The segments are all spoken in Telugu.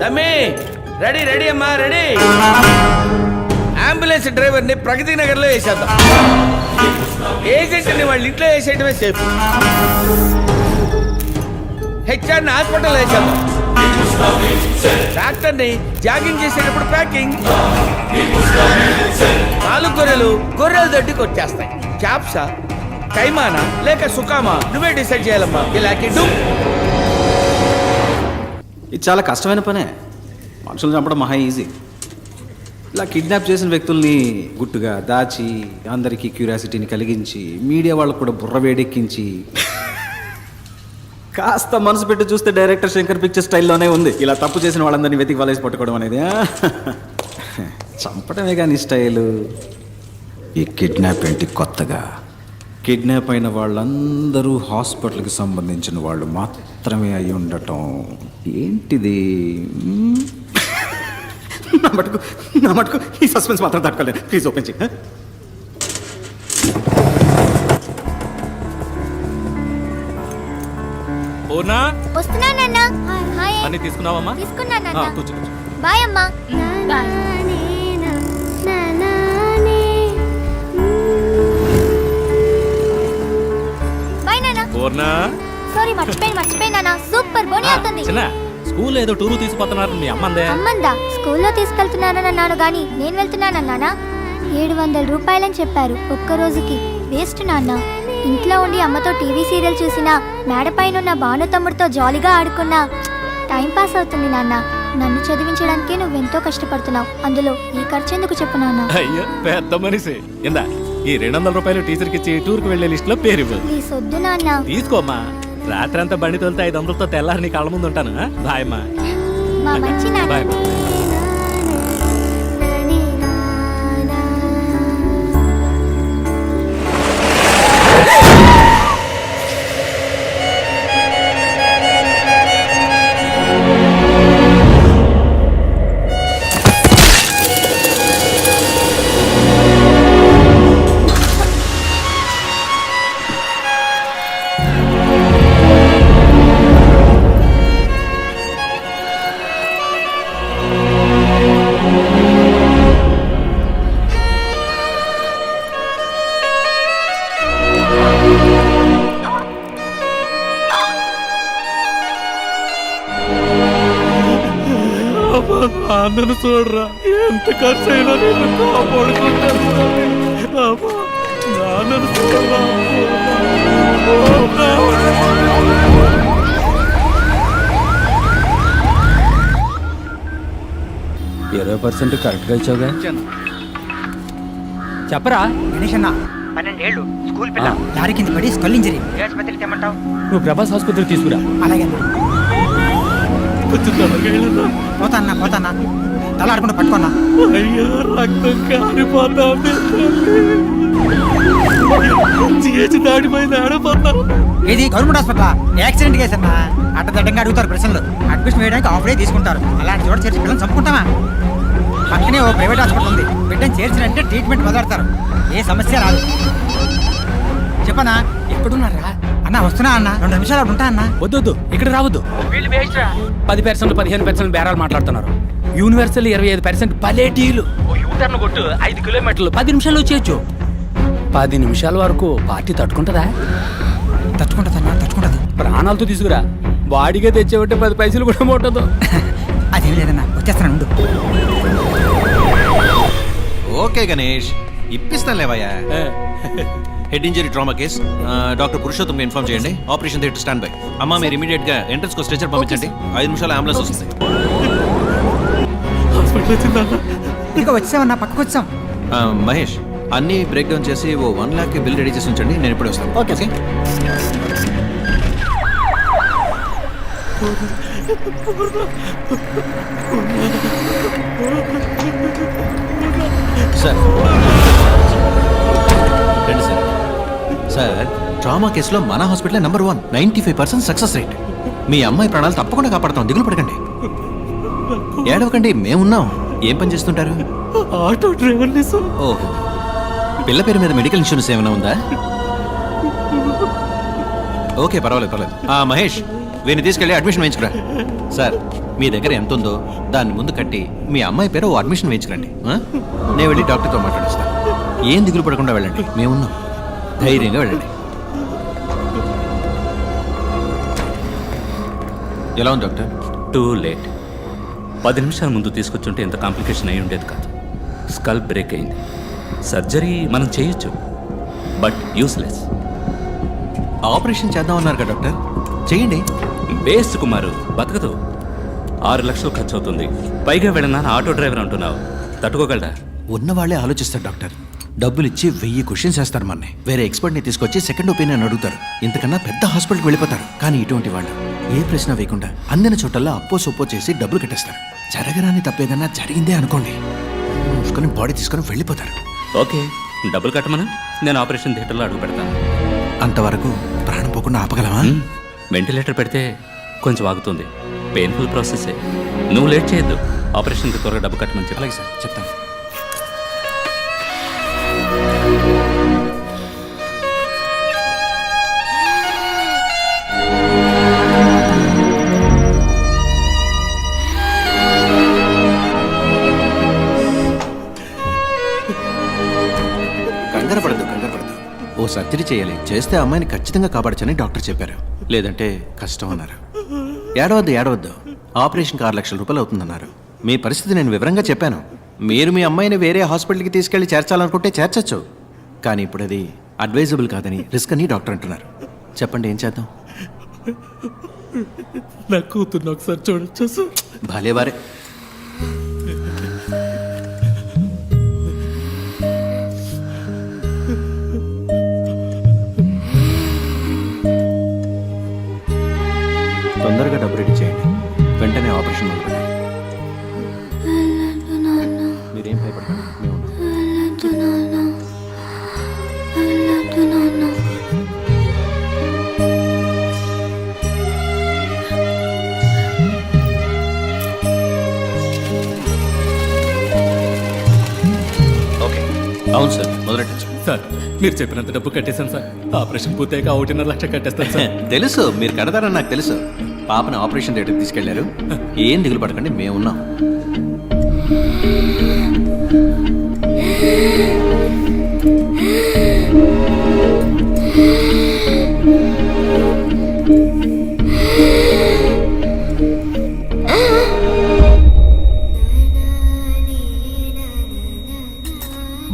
తమ్మి రెడీ రెడీ అమ్మా రెడీ. అంబులెన్స్ డ్రైవర్ని ప్రగతి నగర్లో వేసేద్దాం. ఏజెంట్ని వాళ్ళ ఇంట్లో వేసేయటమే సేఫ్. హెచ్ఆర్ని హాస్పిటల్ వేసేద్దాం. డాక్టర్ని జాగింగ్ చేసేటప్పుడు ప్యాకింగ్. నాలుగు గొర్రెలు గొర్రెల దొడ్డి కొట్టేస్తాయి క్యాప్సా కైమానా లేక సుకామా నువ్వే డిసైడ్ చేయాలమ్మా. ఇలా కిడ్డు ఇది చాలా కష్టమైన పనే. మనుషులు చంపడం మహా ఈజీ. ఇలా కిడ్నాప్ చేసిన వ్యక్తుల్ని గుట్టుగా దాచి అందరికీ క్యూరియాసిటీని కలిగించి మీడియా వాళ్ళకు కూడా బుర్ర వేడెక్కించి కాస్త మనసు పెట్టి చూస్తే డైరెక్టర్ శంకర్ పిక్చర్ స్టైల్లోనే ఉంది. ఇలా తప్పు చేసిన వాళ్ళందరినీ వెతికి వలేసి పట్టుకోవడం అనేది చంపడమే కానీ స్టైలు. ఈ కిడ్నాప్ ఏంటి కొత్తగా? కిడ్నాప్ అయిన వాళ్ళందరూ హాస్పిటల్కి సంబంధించిన వాళ్ళు మాత్రమే అయి ఉండటం. ఏంటిది? నా మటుకు నా మటుకు ఈ సస్పెన్స్ మాత్రం తట్టుకోలేదు. ప్లీజ్ ఓపెన్ చేయి పూర్ణ? వస్తున్నానన్నా. హాయ్ అన్ని తీసుకున్నావమ్మా? ఆ, తీసుకున్నానన్నా కూర్చో కూర్చో. బాయ్ అమ్మా. బాయ్. పూర్ణ సారీ మర్చిపోయి మర్చిపోయినా సూపర్ బోని అవుతుంది. చిన్న స్కూల్ ఏదో టూరు తీసుకుపోతున్నారు మీ అమ్మందే. అమ్మందా? స్కూల్లో తీసుకెళ్తున్నానన్నాను గాని నేను వెళ్తున్నానన్నానా ఏడు వందల రూపాయలని చెప్పారు ఒక్క రోజుకి. వేస్ట్ నాన్న. ఇంట్లో ఉండి అమ్మతో టీవీ సీరియల్ చూసినా మేడపైన ఉన్న భాను తమ్ముడితో జాలీగా ఆడుకున్నా టైం పాస్ అవుతుంది నాన్న. నన్ను చదివించడానికే నువ్వెంతో కష్టపడుతున్నావు. అందులో ఈ ఖర్చు ఎందుకు చెప్పు నాన్న? అయ్యో పెద్ద మనిషి. ఇందా? ఈ రెండు వందల రూపాయలు టీచర్కి ఇచ్చి టూర్కి వెళ్ళే లిస్ట్లో పేరు ఇవ్వు ప్లీజ్ వద్దు నాన్న. తీసుకోమ్మా. రాత్రి అంతా బండి తోలితే ఐదు వందలతో తెల్లారి నీ కళ్ళ ముందు ఉంటాను? బాయ్ అమ్మా. మా మంచి నాన్న. బాయ్ నన్ను చూడరా. ఎంత ఖర్చు అయినా నేను కాపాడుకుంటాను. అమ్మా, నాన్నను చూడరా. ఇరవై పర్సెంట్ కరెక్ట్గా ఇచ్చావుగా? చెప్పరా? గణేష్ అన్న పన్నెండేళ్ళు స్కూల్ పిల్ల లారీ కింద పడి స్కల్ ఇంజరీ. ఏ ఆసుపత్రికి తెమ్మంటావు? నువ్వు ప్రభాస్ ఆసుపత్రి తీసుకురా. అలాగే అన్న. కొంచెం త్వరగా వెళ్ళరా. పోతా అన్న పోతా అన్న తల ఆడుకుంటూ పట్టుకున్నా అయ్యో రక్తం కారిపోతా చేసి దాడిపోయింది ఆడిపోతా. ఇది గవర్నమెంట్ హాస్పిటల్? యాక్సిడెంట్ కేసు అన్న అడ్డదడ్డంగా అడుగుతారు ప్రశ్నలు. అడ్మిషన్ వేయడానికి ఆఫ్ డే తీసుకుంటారు. అలాంటి చోట చేర్చి పిల్లలు చంపుకుంటామా? పక్కనే ఓ ప్రైవేట్ హాస్పిటల్ ఉంది. బిడ్డను చేర్చినంటే ట్రీట్మెంట్ మొదలెడతారు. ఏ సమస్య రాదు. చెప్పనా? ఎక్కడున్నారా? అన్న వస్తున్నా అన్న రెండు నిమిషాలు అక్కడ ఉంటా అన్న. వద్దొద్దు ఇక్కడ రావద్దు. పది పర్సెంట్ పదిహేను పర్సెంట్ బేరాలు మాట్లాడుతున్నారు. యూనివర్సల్ ఇరవై ఐదు పర్సెంట్ పలేటీలు యూటర్న్ కొట్టు ఐదు కిలోమీటర్లు. పది నిమిషాలు వచ్చేయచ్చు పది నిమిషాల వరకు పార్టీ తట్టుకుంటుందా? తట్టుకుంటుంది అన్న తట్టుకుంటుంది. ప్రాణాలతో తీసుకురా. బాడీగా తెచ్చేవంటే పది పైసలు కూడా ముట్టదు అదేం లేదన్న వచ్చేస్తాను ఉండు. ఓకే గణేష్ ఇప్పిస్తాను లేవయ్యా head injury trauma case. Doctor Purushottam inform చేయండి. Operation theatre stand by. అమ్మా మీరు ఇమీడియట్గా ఎంట్రన్స్కు స్ట్రెచర్ పంపించండి. ఐదు నిమిషాలు అంబులెన్స్ వస్తుంది. ఇక వచ్చామన్న పక్కకు వచ్చాం. ఆ, మహేష్ అన్ని బ్రేక్ డౌన్ చేసి ఓ వన్ లాక్ బిల్ రెడీ చేసి ఉంచండి. నేను ఇప్పుడే వస్తాను. ఓకే సార్ ట్రామా కేసులో మన hospital number one ninety five percent success rate మీ అమ్మాయి ప్రాణాలు తప్పకుండా కాపాడతాం. దిగులు పడకండి. ఏడవకండి. మేమున్నాం. ఏం పని చేస్తుంటారు? ఆటో డ్రైవర్ని సార్. ఓహో. పిల్ల పేరు మీద మెడికల్ ఇన్సూరెన్స్ ఏమైనా ఉందా? ఓకే పర్వాలేదు పర్వాలేదు. ఆ మహేష్ వీరిని తీసుకెళ్ళి అడ్మిషన్ వేయించుకురా. సార్ మీ దగ్గర ఎంత ఉందో దాన్ని ముందు కట్టి మీ అమ్మాయి పేరు ఓ అడ్మిషన్ వేయించుకురండి? నేను వెళ్ళి డాక్టర్తో మాట్లాడిస్తాను ఏం దిగులు పడకుండా వెళ్ళండి. మేమున్నాం. ధైర్యంగా వెళ్ళండి. ఎలా ఉంది డాక్టర్? Too late. పది నిమిషాల ముందు తీసుకొచ్చుంటే ఇంత కాంప్లికేషన్ అయి ఉండేది కాదు. స్కల్ బ్రేక్ అయింది. సర్జరీ మనం చేయొచ్చు బట్ యూస్లెస్. ఆపరేషన్ చేద్దామన్నారు కదా డాక్టర్? చేయండి. బేస్ట్ కుమారు బతకదు. ఆరు లక్షలు ఖర్చు అవుతుంది పైగా వెళ్ళినా ఆటో డ్రైవర్ అంటున్నావు. తట్టుకోగలరా ఉన్న వాళ్ళే ఆలోచిస్తారు డాక్టర్. డబ్బులు ఇచ్చి వెయ్యి క్వశ్చన్స్ వేస్తారు మనని. వేరే ఎక్స్పర్ట్ని తీసుకొచ్చి సెకండ్ ఒపీనియన్ అడుగుతారు. ఇంతకన్నా పెద్ద హాస్పిటల్కి వెళ్ళిపోతారు. కానీ ఇటువంటి వాళ్ళు ఏ ప్రశ్న వేయకుండా అందిన చోటల్లో అప్పో సొప్పో చేసి డబ్బులు కట్టేస్తారు. జరగరాని తప్పేదన్నా జరిగిందే అనుకోండి. మూసుకొని బాడీ తీసుకొని వెళ్ళిపోతారు. ఓకే డబ్బులు కట్టమను? నేను ఆపరేషన్ థియేటర్లో అడుగు పెడతాను. అంతవరకు ప్రాణం పోకుండా ఆపగలమా హ్మ్, వెంటిలేటర్ పెడితే కొంచెం ఆగుతుంది. పెయిన్ఫుల్ ప్రాసెసే. నువ్వు లేట్ చేయొద్దు. ఆపరేషన్కి త్వరగా డబ్బు కట్టమని చెప్పి. అలాగే సార్ చెప్తాను. కంగారు పడద్దు కంగారు పడద్దు. ఓ సర్జరీ చేయాలి. చేస్తే అమ్మాయిని ఖచ్చితంగా కాపాడచ్చని డాక్టర్ చెప్పారు. లేదంటే కష్టం అన్నారు. ఏడవద్దు ఏడవద్దు. ఆపరేషన్కి ఆరు లక్షల రూపాయలు అవుతుందన్నారు. మీ పరిస్థితి నేను వివరంగా చెప్పాను. మీరు మీ అమ్మాయిని వేరే హాస్పిటల్కి తీసుకెళ్ళి చేర్చాలనుకుంటే చేర్చచ్చు. కానీ ఇప్పుడు అది అడ్వైజబుల్ కాదని రిస్క్ అని డాక్టర్ అంటున్నారు. చెప్పండి ఏం చేద్దాం? నా కూతుర్ని ఒకసారి చూడొచ్చు. సార్ భలే వారే అవును సార్ మొదలెట్టచ్చు సార్ మీరు చెప్పినంత డబ్బు కట్టేశాను సార్ ఆపరేషన్ పూర్తయ్యాక ఒకటిన్నర లక్ష కట్టేస్తాను సార్ తెలుసు మీరు కడతారని నాకు తెలుసు పాపని ఆపరేషన్ థియేటర్కి తీసుకెళ్ళారు ఏం దిగులు పడకండి మేము ఉన్నాం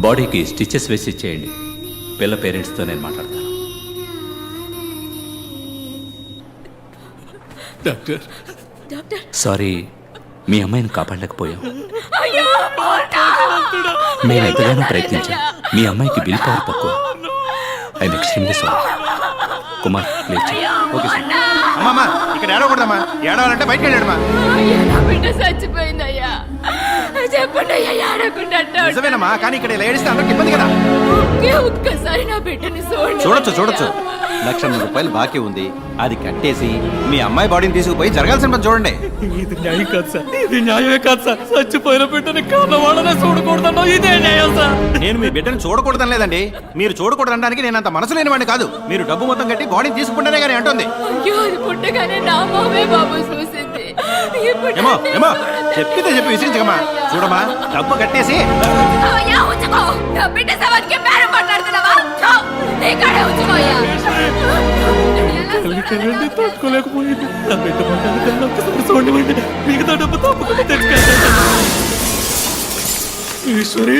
బాడీకి స్టిచెస్ వేసి ఇచ్చేయండి. పిల్ల పేరెంట్స్తో నేను మాట్లాడతాను. డాక్టర్. సారీ మీ అమ్మాయిని కాపాడలేకపోయాం. మేము ఎంతగానో ప్రయత్నించాం మీ అమ్మాయికి బిల్ పవర్ తక్కువ. I extremely sorry. Kumar please. Okay sir. అమ్మమ్మా ఇక్కడ ఏడవకూడదమ్మా. ఏడవాలంటే బయటకు వెళ్ళాడమ్మా. అయ్యా నా బిడ్డ చచ్చిపోయిందయ్యా. చెప్పండి అయ్యా ఏడకుండా నిజమేనమ్మా కానీ ఇక్కడ అందరికి ఇబ్బంది కదా? ఒకే ఒక్కసారి నా బిడ్డని చూడండి. చూడొచ్చు చూడొచ్చు. లక్షన్నర రూపాయలు బాకీ ఉంది. అది కట్టేసి మీ అమ్మాయి బాడీని తీసుకుపోయి జరగాల్సిన పని చూడండి. ఇది న్యాయం కాదు సార్. ఇది న్యాయమే కాదు సార్. చచ్చిపోయిన బిడ్డని చూడకూడదన్నా ఇదే న్యాయం సార్. నేను మీ బిడ్డను చూడకూడదని లేదండి. మీరు చూడకూడదనడానికి నేను అంత మనసు లేనివాడిని కాదు. మీరు డబ్బు మొత్తం కట్టి బాడీని తీసుకుంటేనే కానీ అంటుంది. అయ్యో అది పుట్టగానే నా మామే బాబు చూసింది. ఏమో ఏమో చెప్పితే చెప్పి విసిరించకమ్మా. చూడమ్మా డబ్బు కట్టేసి. నా బిడ్డ తట్టుకోలేకపోయింది. నా బిడ్డ పడ్డానికి ఒక్కసారి చూడనివ్వండి. మిగతా డబ్బు తప్పకుండా తెచ్చుకెళ్తాను ఈశ్వరి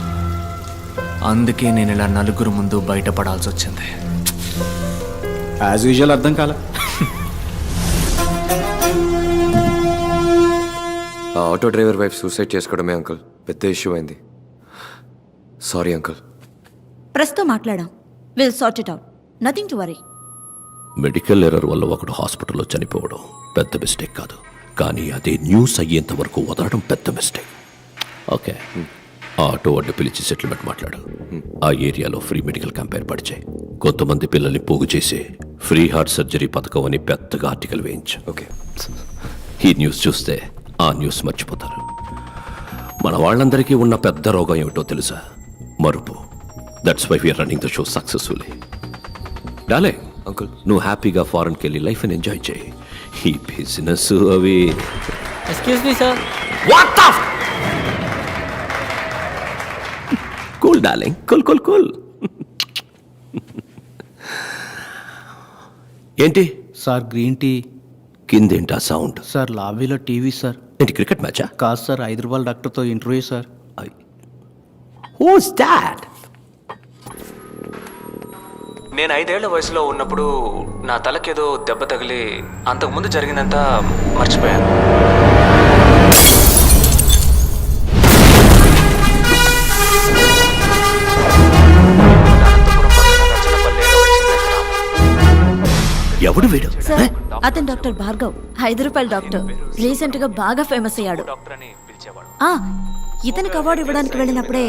అందుకే నేను ఇలా నలుగురు ముందు బయటపడాల్సి వచ్చింది. యాజ్ యూజువల్ అర్థం కాల. ఆ ఆటో డ్రైవర్ వైఫ్ సూసైడ్ చేసుకోవడమే అంకుల్. పెద్ద ఇష్యూ అయింది. Sorry uncle. ప్రస్తుతం మాట్లాడాం. Will sort it out nothing to worry medical error వల్ల ఒకడు హాస్పిటల్లో చనిపోవడం పెద్ద మిస్టేక్ కాదు. కానీ అదే న్యూస్ అయ్యేంత వరకు వదలడం పెద్ద మిస్టేక్ ఓకే ఆ ఆటో అడ్డు పిలిచి సెటిల్మెంట్ మాట్లాడు. ఆ ఏరియాలో ఫ్రీ మెడికల్ క్యాంప్ ఏర్పాటు చేయి. కొంతమంది పిల్లల్ని పోగు చేసి ఫ్రీ హార్ట్ సర్జరీ పథకం అని పెద్దగా ఆర్టికల్ వేయించు. ఓకే. ఈ న్యూస్ చూస్తే ఆ న్యూస్ మర్చిపోతారు. మన వాళ్ళందరికీ ఉన్న పెద్ద రోగం ఏమిటో తెలుసా? మరుపు. That's why we're running the show successfully డాలే uncle. నువ్వు హ్యాపీగా ఫారెన్కి వెళ్ళి లైఫ్ని ఎంజాయ్ చేయి. ఈ బిజినెస్ అవి. Excuse me sir cool darling cool cool cool ఏంటి? Sir green tea. కిందేంటా sound? Sir లాబీలో టీవీ సార్. ఏంటి క్రికెట్ మ్యాచా? కాదు సార్ హైదరాబాద్ డాక్టర్తో ఇంటర్వ్యూ సార్. హూస్ దాట్ నేను ఐదేళ్ళ వయసులో ఉన్నప్పుడు నా తలకేదో దెబ్బ తగిలి అంతకుముందు జరిగిందంతా మర్చిపోయాను. ఎవడు వీడు? సార్ అతను డాక్టర్ భార్గవ్ ఐదు రూపాయల డాక్టర్. రీసెంట్గా బాగా ఫేమస్ అయ్యాడు. ఆ ఇతనికి అవార్డు ఇవ్వడానికి వెళ్ళినప్పుడే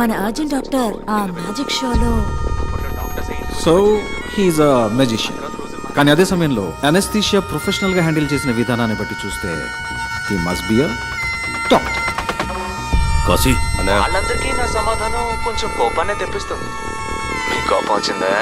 మన అర్జున్ డాక్టర్ ఆ మ్యాజిక్ షోలో so he is a magician కానీ అదే సమయంలో అనస్థీషియా ప్రొఫెషనల్గా హ్యాండిల్ చేసిన విధానాన్ని బట్టి చూస్తే he must be a top class. వాళ్ళందరికీ నా సమాధానం కొంచెం కోపాన్ని తెప్పిస్తుంది మీ కోపం వచ్చిందా?